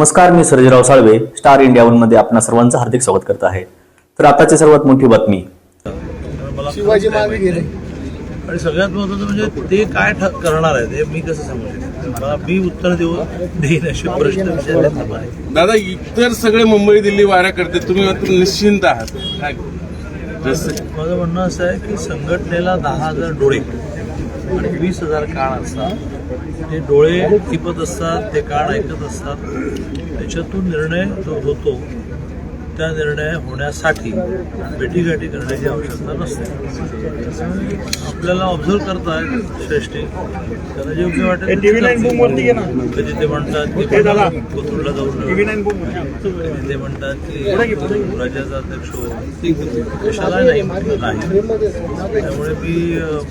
नमस्कार मी Sarjerao Salve star India वनमध्ये आपणा सर्वांचं हार्दिक स्वागत करत आहे. तर आताची सर्वात मोठी बातमी. शिवाजी मागे गेले. आणि सगळ्यात महत्वाचं म्हणजे ते काय ठ- करणार आहेत हे मी कसं सांगू शकतो? मला मी उत्तर देऊ देईन असे प्रश्न दादा इतर सगळे मुंबई दिल्ली वाऱ्या करते तुम्ही मात्र निश्चिंत आहात. काय जसं माझं म्हणणं असं आहे की संघटनेला दहा हजार डोळे आणि वीस हजार कान असतात ते डोळे टिपत असतात ते कान ऐकत असतात. त्याच्यातून निर्णय जो होतो त्या निर्णय होण्यासाठी भेटीगाठी करण्याची आवश्यकता नसते. आपल्याला ऑब्झर्व करताय श्रेष्ठी. त्यांना जे योग्य वाटेल. कधी ते म्हणतात की कोथरूडला जाऊन कधी ते म्हणतात की राज्याचा अध्यक्ष हो. कशाला नाही त्यामुळे मी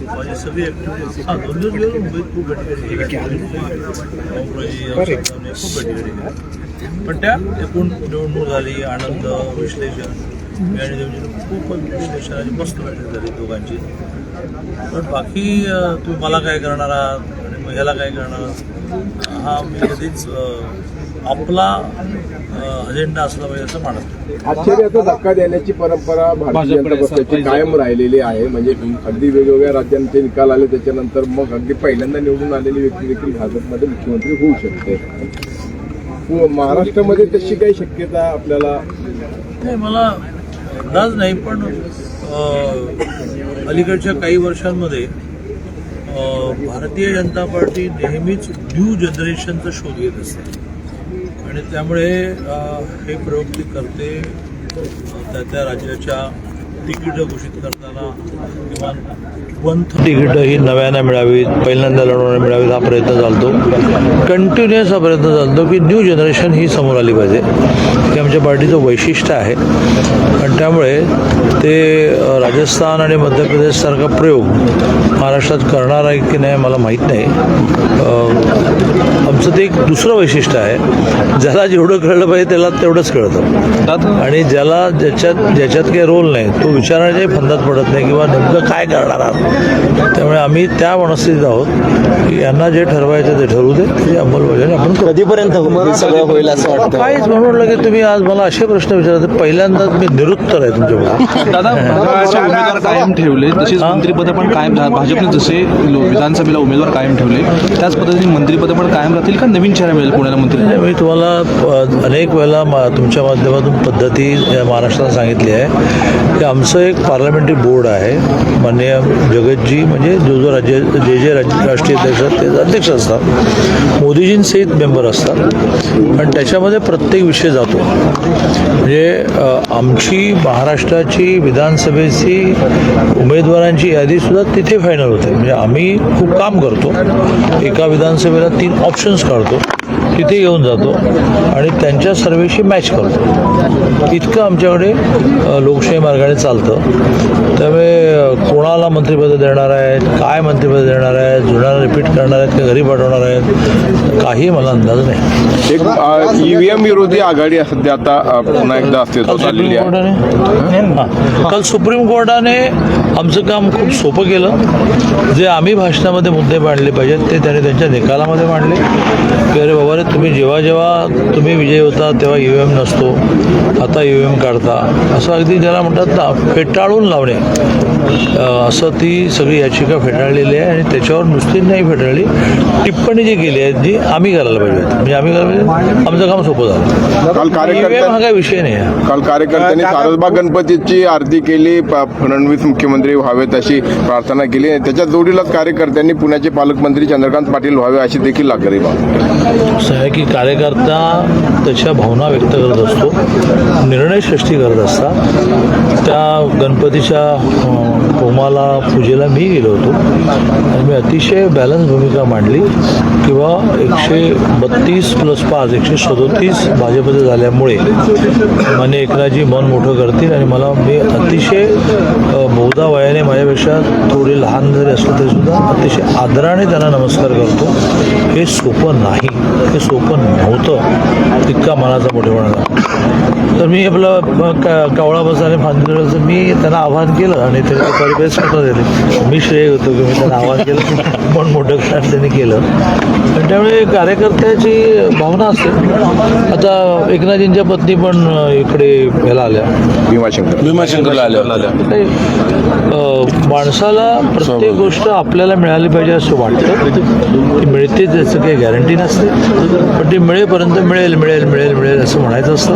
माझी सगळी ऍक्टिव्हिटी हा दोन दिवस गेलो मुंबईत. खूप भेटी केली. खूप भेटी केली. पण त्या एकूण निवडणूक झाली आनंद विश्लेषण मी आणि देवजीनं खूपच विश्लेषणाची मस्त भेट झाली दोघांची पण बाकी तुम्ही मला काय करणार आहात आणि मग ह्याला काय करणार? हा मी कधीच आपला अजेंडा असला पाहिजे असं मानत. आश्चर्याचा धक्का देण्याची परंपरा भारतीय जनता पक्षाची कायम राहिलेली आहे म्हणजे अगदी वेगवेगळ्या राज्यांचे निकाल आले त्याच्यानंतर मग अगदी पहिल्यांदा निवडून आलेली व्यक्ती देखील भाजपमध्ये मुख्यमंत्री होऊ शकते व महाराष्ट्रामध्ये तशी काही शक्यता आपल्याला नाही मला अंदाज नाही पण अलीकडच्या काही वर्षांमध्ये भारतीय जनता पार्टी नेहमीच न्यू जनरेशनचा शोध घेत असते. आणि त्यामुळे हे प्रवृत्ती करते त्या त्या राज्याच्या तिकीटं घोषित करते तिकीटं ही नव्यानं मिळावीत पहिल्यांदा लढवण्याला मिळावीत हा प्रयत्न चालतो. कंटिन्युअस हा प्रयत्न चालतो की न्यू जनरेशन ही समोर आली पाहिजे. हे आमच्या पार्टीचं वैशिष्ट्य आहे. आणि त्यामुळे ते राजस्थान आणि मध्य प्रदेशसारखा प्रयोग महाराष्ट्रात करणार आहे की नाही मला माहीत नाही. आमचं ते एक दुसरं वैशिष्ट्य आहे. ज्याला जेवढं कळलं पाहिजे त्याला तेवढंच कळतं. आणि ज्याला ज्याच्यात ज्याच्यात काही रोल नाही तो विचारण्याच्याही फंदात पडत नाही किंवा नेमकं काय करणार आहात. त्यामुळे आम्ही त्या मनस्थितीत आहोत की यांना जे ठरवायचं ते ठरवू दे त्याची अंमलबजावणी आपण कधीपर्यंत सगळं होईल असं वाटतं. काहीच म्हणून की तुम्ही आज मला असे प्रश्न विचारत पहिल्यांदाच मी निरुत्तर आहे तुमच्याकडे दादा भाजपचे उमेदवार कायम ठेवले तसेच मंत्रिपद पण कायम भाजपने जसे विधानसभेला उमेदवार कायम ठेवले त्याच पद्धतीने मंत्रिपद पण कायम राहतील का नवीन चेहरा मिळेल पुण्याला मंत्री? मी तुम्हाला अनेक वेळेला मा तुमच्या माध्यमातून पद्धती या महाराष्ट्राला सांगितली आहे की आमचं एक पार्लमेंटरी बोर्ड आहे. माननीय जगतजी म्हणजे जो जो राज्य जे जे राज्य राष्ट्रीय अध्यक्ष आहेत ते अध्यक्ष असतात. मोदीजींसहित मेंबर असतात. आणि त्याच्यामध्ये प्रत्येक विषय जातो. म्हणजे आमची महाराष्ट्राची विधानसभेची उमेदवारांची यादीसुद्धा तिथे फायनल होते. म्हणजे आम्ही खूप काम करतो. एका विधानसभेला तीन ऑप्शन्स काढतो. तिथे येऊन जातो आणि त्यांच्या सर्वेशी मॅच करतो. इतकं आमच्याकडे लोकशाही मार्गाने चालतं. त्यामुळे कोणाला मंत्रिपद देणार आहेत काय मंत्रिपद देणार आहेत जुन्याला रिपीट करणार आहेत का घरी पाठवणार आहेत काही मला अंदाज नाही. एक ईव्हीएम विरोधी आघाडी सध्या आता पुन्हा एकदा अस्तित्वात आलेली आहे. कोर्टाने? काल सुप्रीम कोर्टाने आमचं काम खूप सोपं केलं. जे आम्ही भाषणामध्ये मुद्दे मांडले पाहिजेत ते त्यांनी त्यांच्या निकालामध्ये मांडले. की अरे बाबा तुम्ही जेव्हा जेव्हा तुम्ही विजय होता तेव्हा ई व्ही एम नसतो. आता ई व्ही एम काढता. असं अगदी ज्याला म्हणतात ना फेटाळून लावणे. असं ती सगळी याचिका फेटाळलेली आहे आणि त्याच्यावर नुसती नाही फेटाळली. टिप्पणी जी केली आहे जी आम्ही करायला पाहिजे. म्हणजे आम्ही करायला पाहिजे? आमचं काम सोपं झालं. काल व्ही एम हा काही विषय नाही आहे. काल कार्यकर्त्यांनी सारसबाग गणपतीची आरती केली प- फडणवीस मुख्यमंत्री व्हावेत अशी प्रार्थना केली त्याच्या जोडीलाच कार्यकर्त्यांनी पुण्याचे पालकमंत्री चंद्रकांत पाटील व्हावे अशी देखील लागली असं आहे की कार्यकर्ता त्याच्या भावना व्यक्त करत असतो निर्णय सृष्टी करत असतात त्या गणपतीच्या होमाला पूजेला मी गेलो होतो. आणि मी अतिशय बॅलन्स भूमिका मांडली. किंवा एकशे बत्तीस प्लस पाच एकशे सदोतीस भाजपचे झाल्यामुळे माने एकनाथजी मन मोठं करतील आणि मला मी अतिशय बहुधा वयाने माझ्यापेक्षा थोडे लहान जरी असलं तरीसुद्धा अतिशय आदराने त्यांना नमस्कार करतो. हे सोपं नाही. हे सोपं नव्हतं. इतका मनाचा मोठेपणा तर मी आपलं कावळा बसाने फांदीचं मी त्यांना आवाहन केलं आणि ते परिपेस सुद्धा दिले मी श्रेय होतो की मी त्यांना आवाहन केलं पण मोठं कारण त्यांनी केलं. आणि त्यामुळे कार्यकर्त्याची भावना असते. आता एकनाथजींच्या पत्नी पण इकडे ह्याला आल्या. भीमाशंकर. भीमाशंकरला काही, अ, माणसाला प्रत्येक गोष्ट आपल्याला मिळाली पाहिजे असं वाटतं. ती मिळते त्याचं काही गॅरंटी नसते. पण ती मिळेपर्यंत मिळेल मिळेल मिळेल मिळेल असं म्हणायचं असतं.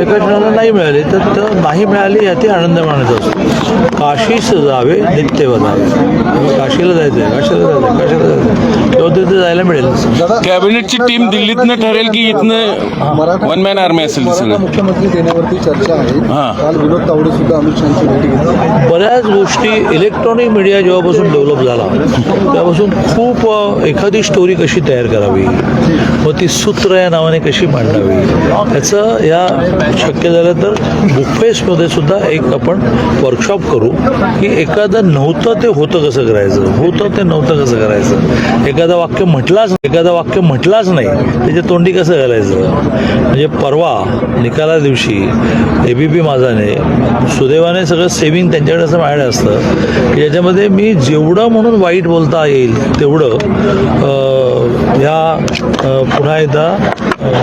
एका जणाला नाही मिळाली तर नाही मिळाली याती आनंद मानायचा असतो. काशीस जावे नित्य बजावे काशीला जायचं आहे काशीला जायचं आहे काशीला जायचं आहे. तेव्हा तिथे जायला मिळेल. कॅबिनेटची टीम दिल्लीतनं ठरेल की इथनं वन मॅन आर्मी असेल मुख्यमंत्री देण्यावरती चर्चा आहे. हां. काल विनोद तावडे सुद्धा अमित शहाची भेटी घेतली. बऱ्याच गोष्टी इलेक्ट्रॉनिक मीडिया जेव्हापासून डेव्हलप झाला तेव्हापासून खूप एखादी स्टोरी कशी तयार करावी? मग ती सूत्र या नावाने कशी मांडावी? त्याचं या शक्य झालं तर बुकफेसमध्ये सुद्धा एक आपण वर्कशॉप करू की एखादं नव्हतं ते होतं कसं करायचं? होतं ते नव्हतं कसं करायचं? एखादं वाक्य म्हटलाच एखादं वाक्य म्हटलाच नाही त्याच्या तोंडी कसं घालायचं? म्हणजे परवा निकाला दिवशी ए बी पी माझाने सुदैवाने सगळं सेविंग त्यांच्याकडे असं माझ्याकडे असतं की ज्याच्यामध्ये मी जेवढं म्हणून वाईट बोलता येईल तेवढं या ह्या पुन्हा एकदा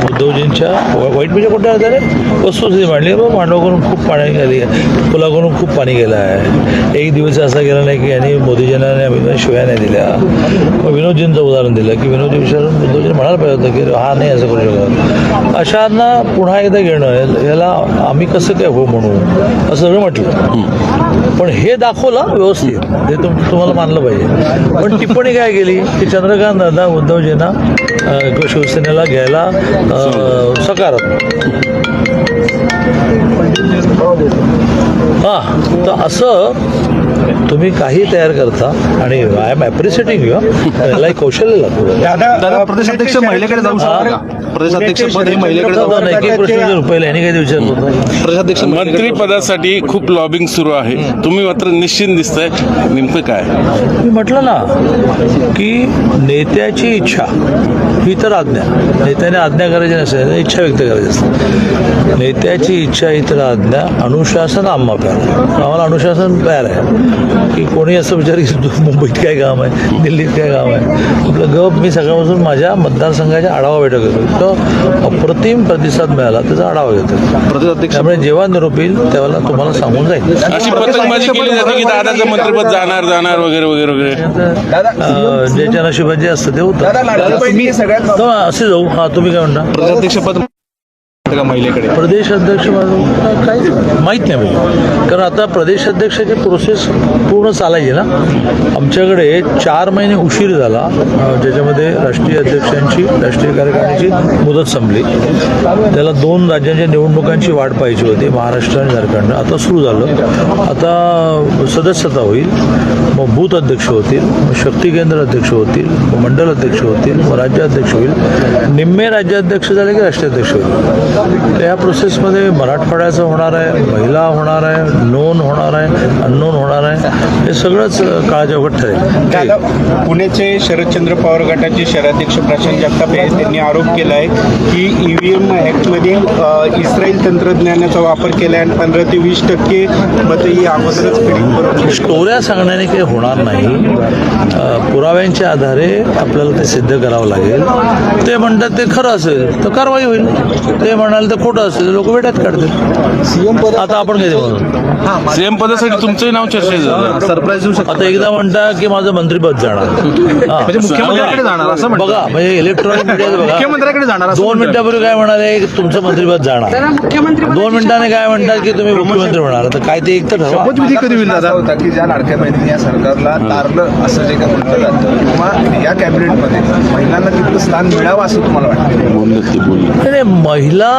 उद्धवजींच्या वाईट म्हणजे कोणत्या अर्थाने वस्तुस्थिती मांडली. बाबा मांडवाकडून खूप पाणी गेली पुलाकडून खूप पाणी गेलं आहे. एक दिवस असा गेला नाही की यांनी मोदीजींना आणि अमित शिव्या नाही दिल्या. मग विनोदजींचं उदाहरण दिलं की विनोदजी विचारून उद्धवजी म्हणायला पाहिजे होतं की हा नाही असं करू शकत. अशांना पुन्हा एकदा घेणं याला आम्ही कसं काय हो म्हणू असं सगळं म्हटलं. पण हे दाखवलं व्यवस्थित. हे तुम तुम्हाला मानलं पाहिजे. पण टिप्पणी काय केली? की चंद्रकांत दादा उद्धवजींना अं, शिवसेनेला घ्यायला अं, सकारात्मक. हां तर असं तुम्ही काही तयार करता आणि आय एम ॲप्रिशिएटिंग यू याला एक कौशल्य लागतं. दादा प्रदेशाध्यक्ष महिलेकडे जाऊ प्रदेशाध्यक्ष पद हे महिलेकडे यांनी काही विचारलं होतं प्रदेशाध्यक्ष मंत्री पदासाठी खूप लॉबिंग सुरू आहे. तुम्ही मात्र निश्चिंत दिसताय. नेमकं काय? मी म्हटलं ना की नेत्याची इच्छा ही तर आज्ञा. नेत्याने आज्ञा करायची नसेल तर इच्छा व्यक्त करायची असते. नेत्याची इच्छा ही तर आज्ञा. अनुशासन आम्हा प्यार आम्हाला अनुशासन प्यार आहे. की कोणी असं विचार मुंबईत काय काम आहे? दिल्लीत काय काम आहे? आपलं गप मी सगळ्यापासून माझ्या मतदारसंघाच्या आढावा बैठक घेतो तो अप्रतिम प्रतिसाद मिळाला त्याचा आढावा घेतो त्यामुळे जेव्हा निरोप येईल तेव्हा तुम्हाला सांगून जाईल. अशी पतंगबाजी केली जाते की दादाचं मंत्रिपद जाणार जाणार वगैरे वगैरे वगैरे. ज्याच्या नशिबात जे असतं ते होतं. तो असे जाऊ. हा तुम्ही काय म्हणता? वाटतं का महिलेकडे. प्रदेश अध्यक्ष माझं माहीत नाही म्हणजे कारण आता प्रदेश अध्यक्षाची प्रोसेस पूर्ण चालायची ना. आमच्याकडे चार महिने उशीर झाला. ज्याच्यामध्ये राष्ट्रीय अध्यक्षांची राष्ट्रीय कार्यकारिणीची मुदत संपली. त्याला दोन राज्यांच्या निवडणुकांची वाट पाहिजे होती महाराष्ट्र आणि झारखंड. आता सुरू झालं. आता सदस्यता होईल. मग बूथ अध्यक्ष होतील मग शक्ती केंद्र अध्यक्ष होतील मग मंडल अध्यक्ष होतील मग राज्याध्यक्ष होईल. निम्मे राज्याध्यक्ष झाले की राष्ट्राध्यक्ष होईल? तर या प्रोसेसमध्ये मराठवाड्याचं होणार आहे महिला होणार आहे नोंद होणार आहे अननोन होणार आहे हे सगळंच काळाच्या वगत ठरेल. पुण्याचे शरदचंद्र पवार गटाचे शहराध्यक्ष प्रशांत जगताप त्यांनी आरोप केला आहे की ई व्ही एम ॲक्टमध्ये इस्रायल तंत्रज्ञानाचा वापर केला आहे आणि पंधरा ते वीस टक्के मतं ही अगोदरच स्टोऱ्या सांगण्याने काही होणार नाही. पुराव्यांच्या आधारे आपल्याला ते सिद्ध करावं लागेल. ते म्हणतात ते खरं असेल तर कारवाई होईल. ते म्हणाल तर खोटं असेल लोक वेड्यात काढतील सीएम पद आता आपण काय सीएम पदासाठी तुमचंही नाव चर्चेत झालं सरप्राईज देऊ शकतात आता एकदा म्हणता की माझं मंत्रीपद जाणार. हा. म्हणजे मुख्यमंत्र्याकडे जाणार असं. बघा म्हणजे इलेक्ट्रॉनिक मीडियात बघा. मुख्यमंत्र्याकडे जाणार दोन. मिनिटापूर्वी काय म्हणाले की तुमचं मंत्रीपद जाणार. दोन मिनिटाने काय म्हणतात की तुम्ही मुख्यमंत्री होणार? तर काय ते एक तर ठरवा. शपथविधी कधी होईल दादा? होता की ज्या लाडक्या बहिणी या सरकारला तारलं असं जे काही म्हटलं जातं किंवा या कॅबिनेटमध्ये महिलांना तिथलं स्थान मिळावं असं तुम्हाला वाटतं? नाही, महिला